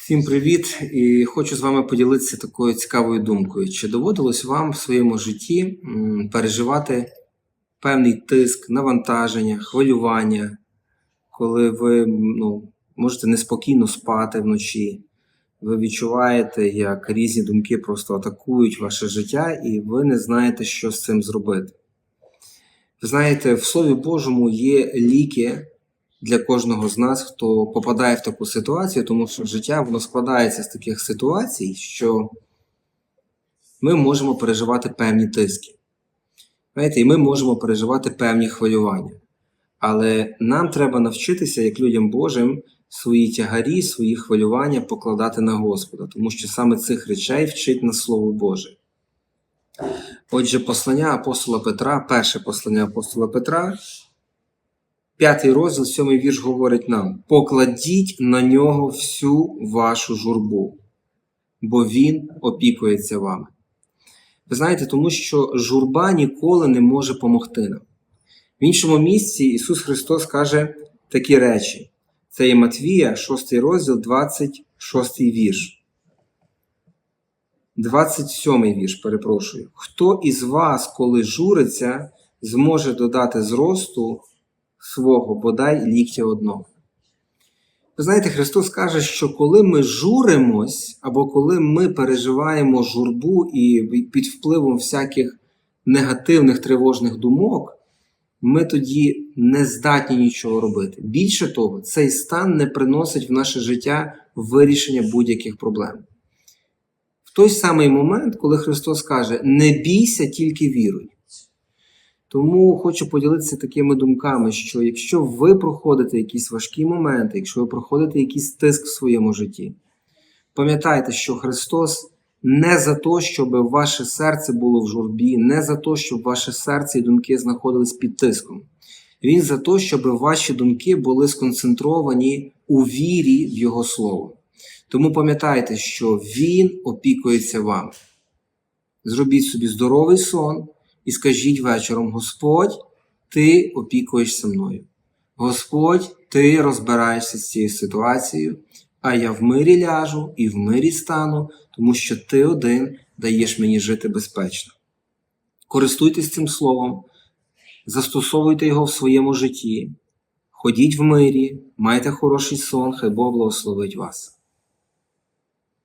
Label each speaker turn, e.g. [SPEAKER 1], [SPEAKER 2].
[SPEAKER 1] Всім привіт! І хочу з вами поділитися такою цікавою думкою. Чи доводилось вам в своєму житті переживати певний тиск, навантаження, хвилювання, коли ви ну, можете неспокійно спати вночі, ви відчуваєте, як різні думки просто атакують ваше життя, і ви не знаєте, що з цим зробити. Ви знаєте, в Слові Божому є ліки для кожного з нас, хто попадає в таку ситуацію, тому що життя воно складається з таких ситуацій, що ми можемо переживати певні тиски. Знаєте, і ми можемо переживати певні хвилювання. Але нам треба навчитися, як людям Божим, свої тягарі, свої хвилювання покладати на Господа, тому що саме цих речей вчить нас Слово Боже. Отже, послання апостола Петра, перше послання апостола Петра, п'ятий розділ, сьомий вірш говорить нам: покладіть на нього всю вашу журбу, бо він опікується вами. Ви знаєте, тому що журба ніколи не може помогти нам. В іншому місці Ісус Христос каже такі речі. Це є Матвія, 6 розділ, 26 вірш. 27 вірш, перепрошую. Хто із вас, коли журиться, зможе додати зросту свого бодай ліктя одного? Ви знаєте, Христос каже, що коли ми журимось, або коли ми переживаємо журбу і під впливом всяких негативних тривожних думок, ми тоді не здатні нічого робити. Більше того, цей стан не приносить в наше життя вирішення будь-яких проблем. В той самий момент, коли Христос каже: не бійся, тільки віруй. Тому хочу поділитися такими думками, що якщо ви проходите якісь важкі моменти, якщо ви проходите якийсь тиск в своєму житті, пам'ятайте, що Христос не за те, щоб ваше серце було в журбі, не за те, щоб ваше серце і думки знаходились під тиском. Він за те, щоб ваші думки були сконцентровані у вірі в Його Слово. Тому пам'ятайте, що Він опікується вами. Зробіть собі здоровий сон і скажіть вечором: Господь, Ти опікуєшся мною. Господь, Ти розбираєшся з цією ситуацією, а я в мирі ляжу і в мирі стану, тому що Ти один даєш мені жити безпечно. Користуйтесь цим словом, застосовуйте його в своєму житті, ходіть в мирі, майте хороший сон, хай Бог благословить вас.